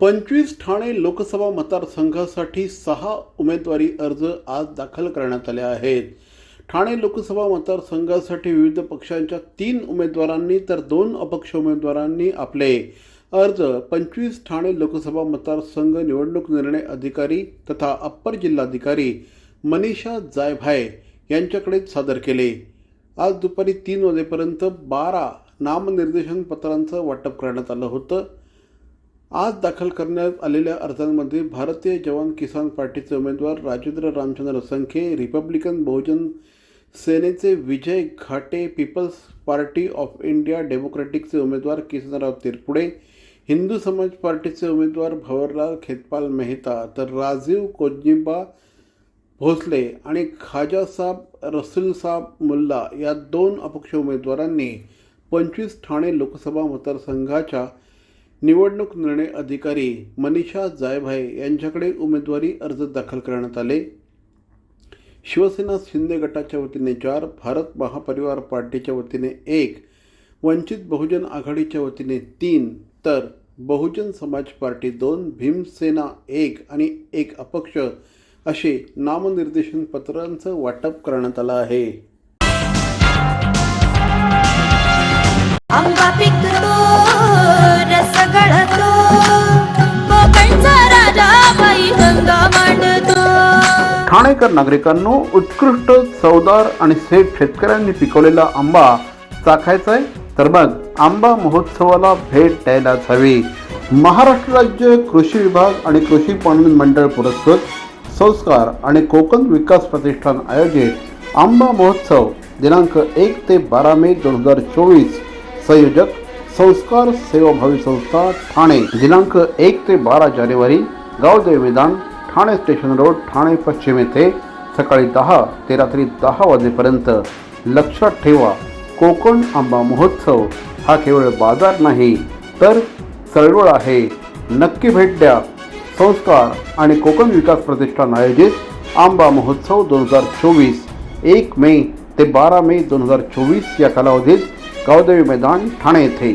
पंचवीस ठाणे लोकसभा मतदारसंघासाठी सहा उमेदवारी अर्ज आज दाखल करण्यात आले आहेत. ठाणे लोकसभा मतदारसंघासाठी विविध पक्षांच्या तीन उमेदवारांनी तर दोन अपक्ष उमेदवारांनी आपले अर्ज पंचवीस ठाणे लोकसभा मतदारसंघ निवडणूक निर्णय अधिकारी तथा अप्पर जिल्हाधिकारी मनीषा जायभाय यांच्याकडे सादर केले. आज दुपारी तीन वाजेपर्यंत बारा नामनिर्देशन पत्रांचं वाटप करण्यात आलं होतं. आज दाखल करण्यात आलेल्या अर्जांमध्ये भारतीय जवान किसान पार्टीचे उमेदवार राजेंद्र रामचंद्र संखे रिपब्लिकन बहुजन सेनेचे Vijay Ghate People's Party of India डेमोक्रॅटिकचे उमेदवार किसनराव तिरपुडे हिंदू समाज पार्टीचे उमेदवार भवरलाल खेतपाल मेहता तर राजीव कोजिंबा भोसले आणि खाजासाब रसूलसाब मुल्ला या दोन अपक्ष उमेदवारांनी पंचवीस ठाणे लोकसभा मतदारसंघाच्या निवडणूक निर्णय अधिकारी मनीषा जायभाय यांच्याकडे उमेदवारी अर्ज दाखल करण्यात आले. शिवसेना शिंदे गटाच्या वतीने चार भारत महापरिवार पार्टीच्या वतीने एक वंचित बहुजन आघाडीच्या वतीने तीन तर बहुजन समाज पार्टी दोन भीमसेना एक आणि एक अपक्ष असे नामनिर्देशन पत्रांचं वाटप करण्यात आलं आहे. मांडतो. ठाणेकर नागरिकांनो उत्कृष्ट चवदार आणि सेठ शेतकऱ्यांनी पिकवलेला आंबा चाखायचा आहे? तर मग आंबा महोत्सवाला भेट द्यायलाच हवी. महाराष्ट्र राज्य कृषी विभाग आणि कृषी पणन मंडळ पुरस्कृत संस्कार आणि कोकण विकास प्रतिष्ठान आयोजित आंबा महोत्सव दिनांक एक ते बारा मे दोन हजार चोवीस. संयोजक संस्कार सेवाभावी संस्था ठाणे. दिनांक एक ते बारा जानेवारी गावदेव मैदान ठाणे स्टेशन रोड ठाणे पश्चिम येथे सकाळी दहा ते रात्री दहा वाजेपर्यंत लक्षात ठेवा कोकण आंबा महोत्सव हा केवळ बाजार नाही तर चळवळ आहे. नक्की भेट द्या. संस्कार आणि कोकण विकास प्रतिष्ठान आयोजित आंबा महोत्सव दोन हजार चोवीस एक मे ते बारा मे दोन हजार चोवीस या कालावधीत गावदेवी मैदान ठाणे येथे.